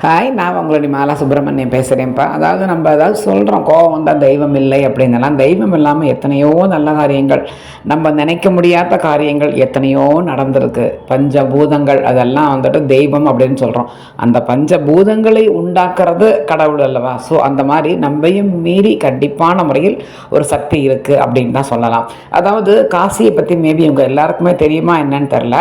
Hi நான் உங்களுடைய மாலா சுப்பிரமணியம் பேசுகிறேன்ப்பா அதாவது நம்ம அதாவது சொல்கிறோம் கோவம் வந்தால் தெய்வம் இல்லை அப்படின்னலாம் தெய்வம் இல்லாமல் எத்தனையோ நல்ல காரியங்கள் நம்ம நினைக்க முடியாத காரியங்கள் எத்தனையோ நடந்திருக்கு. பஞ்சபூதங்கள் அதெல்லாம் வந்துட்டு தெய்வம் அப்படின்னு சொல்கிறோம் அந்த பஞ்சபூதங்களை உண்டாக்குறது கடவுள் அல்லவா? ஸோ அந்த மாதிரி நம்மையும் மீறி கண்டிப்பான முறையில் ஒரு சக்தி இருக்குது அப்படின்னு தான் சொல்லலாம். அதாவது காசியை பற்றி மேபி உங்கள் எல்லாருக்குமே தெரியுமா என்னன்னு தெரில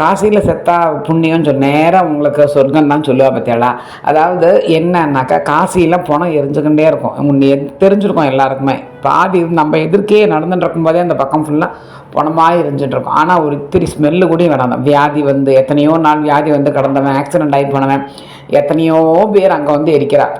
காசியில் செத்தா புண்ணியம் சொல் நேராக உங்களுக்கு சொர்க்கம் தான் சொல்லுவா பத்தியாளா? அதாவது என்னன்னாக்கா காசியில் பணம் எரிஞ்சுக்கிட்டே இருக்கும். முன்னே தெரிஞ்சிருக்கும் எல்லாருக்குமே. பாதி நம்ம எதிர்க்கே நடந்துட்டு இருக்கும்போதே அந்த பக்கம் ஃபுல்லாக பணமாக எரிஞ்சுட்டு இருக்கும். ஆனால் ஒரு இத்திரி ஸ்மெல்லு கூட வேணாம். வியாதி வந்து எத்தனையோ நாள் வியாதி வந்து கடந்தவன் ஆக்சிடென்ட் ஆகி போனவன் எத்தனையோ பேர் அங்கே வந்து எரிக்கிறான்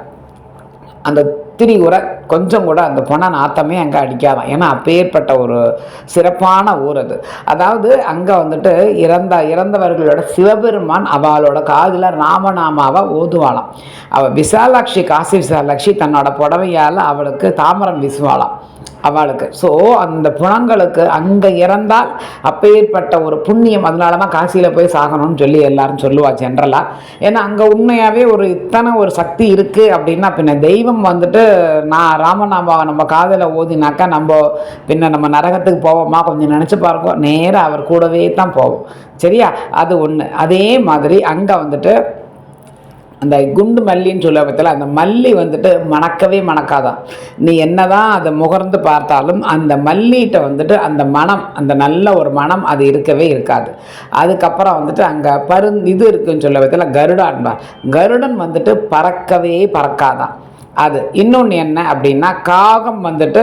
அந்த திரி உரை கொஞ்சம் கூட அந்த பொண்ணை நாத்தமே அங்கே அடிக்காதான். ஏன்னா அப்பேற்பட்ட ஒரு சிறப்பான ஊர் அது. அதாவது அங்கே வந்துட்டு இறந்த இறந்தவர்களோட சிவபெருமான் அவளோட காதில் ராமநாமாவை ஓதுவாளாம். அவள் விசாலாட்சி காசி விசாலாட்சி தன்னோட புடவையால் அவளுக்கு தாமரம் வீசுவாளாம். அவளுக்கு. ஸோ அந்த புணங்களுக்கு அங்கே இறந்தால் அப்பேற்பட்ட ஒரு புண்ணியம் அதனால தான் காசியில் போய் சாகணும்னு சொல்லி எல்லாரும் சொல்லுவா ஜென்ரலாக ஏன்னா அங்கே உண்மையாகவே ஒரு இத்தனை ஒரு சக்தி இருக்குது அப்படின்னா பின்ன தெய்வம் வந்துட்டு நான் ராமநாமாவை நம்ம காதில் ஓதினாக்கா நம்ம பின்ன நம்ம நரகத்துக்கு போவோமா கொஞ்சம் நினச்சி பார்ப்போம் நேராக அவர் கூடவே தான் போவோம். சரியா? அது ஒன்று அதே மாதிரி அங்கே வந்துட்டு அந்த குண்டு மல்லின்னு சொல்ல பற்றில அந்த மல்லி வந்துட்டு மணக்கவே மணக்காதான் நீ என்னதான் அதை முகர்ந்து பார்த்தாலும் அந்த மல்லிகிட்ட வந்துட்டு அந்த மனம் அந்த நல்ல ஒரு மனம் அது இருக்கவே இருக்காது. அதுக்கப்புறம் வந்துட்டு அங்கே பரு இது இருக்குன்னு சொல்ல பற்றில கருடான்பார் கருடன் வந்துட்டு பறக்கவே பறக்காதான் அது இன்னொன்று என்ன அப்படின்னா காகம் வந்துட்டு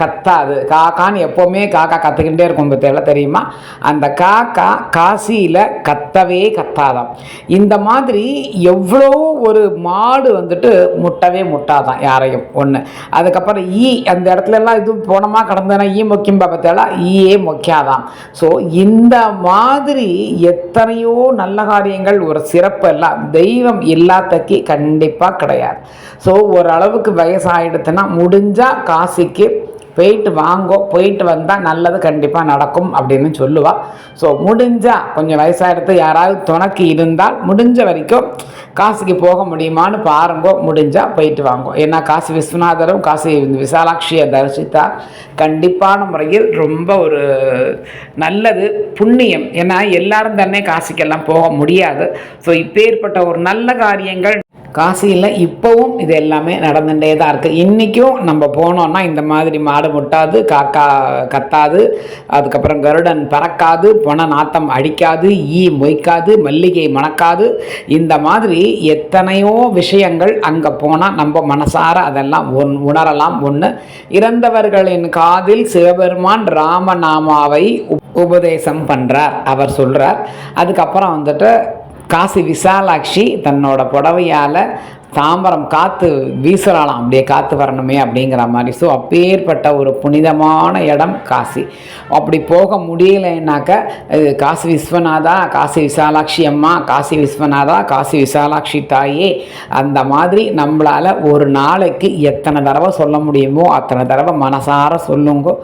கத்தாது. காக்கான்னு எப்போவுமே காக்கா கற்றுக்கிட்டே இருக்கும் பற்றியில தெரியுமா? அந்த காக்கா காசியில் கத்தவே கத்தாதாம். இந்த மாதிரி எவ்வளோ ஒரு மாடு வந்துட்டு முட்டவே முட்டாதான் யாரையும். ஒன்று அதுக்கப்புறம் ஈ அந்த இடத்துலலாம் இது போனமா கடந்தனா ஈ மொக்கிம்பா பற்றியால ஈயே மொக்காதான் ஸோ இந்த மாதிரி எத்தனையோ நல்ல காரியங்கள் ஒரு சிறப்பு எல்லாம் தெய்வம் இல்லாதக்கு கண்டிப்பாக கிடையாது. ஸோ ஓரளவுக்கு வயசாகிடுதுன்னா முடிஞ்சால் காசிக்கு போயிட்டு வாங்கோ போயிட்டு வந்தால் நல்லது கண்டிப்பாக நடக்கும் அப்படின்னு சொல்லுவாள் ஸோ முடிஞ்சால் கொஞ்சம் வயசாகிடுத்து யாராவது துணக்கு இருந்தால் முடிஞ்ச வரைக்கும் காசிக்கு போக முடியுமான்னு பாருங்கோ முடிஞ்சால் போயிட்டு வாங்கோ. ஏன்னா காசி விஸ்வநாதரும் காசி விசாலாட்சியை தரிசித்தா கண்டிப்பான முறையில் ரொம்ப ஒரு நல்லது புண்ணியம். ஏன்னா எல்லாரும் தானே காசிக்கெல்லாம் போக முடியாது. ஸோ இப்பேற்பட்ட ஒரு நல்ல காரியங்கள் காசியில் இப்போவும் இது எல்லாமே நடந்துகிட்டே தான் இருக்குது இன்றைக்கும் நம்ம போனோன்னா இந்த மாதிரி மாடு முட்டாது காக்கா கத்தாது அதுக்கப்புறம் கருடன் பறக்காது பொண நாத்தம் அடிக்காது ஈ மொய்க்காது மல்லிகை மணக்காது. இந்த மாதிரி எத்தனையோ விஷயங்கள் அங்கே போனால் நம்ம மனசார அதெல்லாம் ஒன் உணரலாம். ஒன்று இறந்தவர்களின் காதில் சிவபெருமான் ராமநாமாவை உபதேசம் பண்ணுறார் அவர் சொல்கிறார் அதுக்கப்புறம் வந்துட்டு காசி விசாலாட்சி தன்னோட புடவையால் தாம்பரம் காற்று வீசுறாளாம். அப்படியே காற்று வரணுமே அப்படிங்கிற மாதிரி. ஸோ அப்பேற்பட்ட ஒரு புனிதமான இடம் காசி. அப்படி போக முடியலைன்னாக்க இது காசி விஸ்வநாதா காசி விசாலாட்சி அம்மா காசி விஸ்வநாதா காசி விசாலாட்சி தாயே. அந்த மாதிரி நம்மளால் ஒரு நாளைக்கு எத்தனை தடவை சொல்ல முடியுமோ அத்தனை தடவை மனசார சொல்லுங்கோ.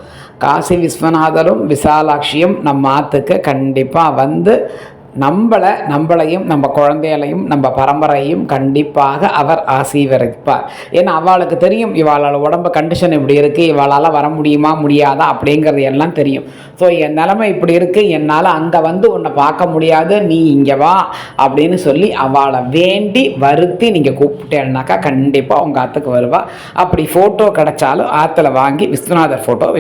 காசி விஸ்வநாதரும் விசாலாட்சியும் நம்ம ஆற்றுக்கு கண்டிப்பாக வந்து நம்மளை நம்மளையும் நம்ம குழந்தைகளையும் நம்ம பரம்பரையும் கண்டிப்பாக அவர் ஆசீர்வதிப்பார். ஏன்னா அவளுக்கு தெரியும் இவாளோட உடம்பு கண்டிஷன் இப்படி இருக்குது இவாளால் வர முடியுமா முடியாதா அப்படிங்கிறது எல்லாம் தெரியும். ஸோ என் நிலமை இப்படி இருக்குது என்னால் அங்கே வந்து உன்னை பார்க்க முடியாது நீ இங்கே வா அப்படின்னு சொல்லி அவளை வேண்டி வருத்தி நீங்கள் கூப்பிட்டேன்னாக்கா கண்டிப்பாக உங்கள் ஆற்றுக்கு வருவா. அப்படி ஃபோட்டோ கிடச்சாலும் ஆற்றுல வாங்கி விஸ்வநாதர் ஃபோட்டோ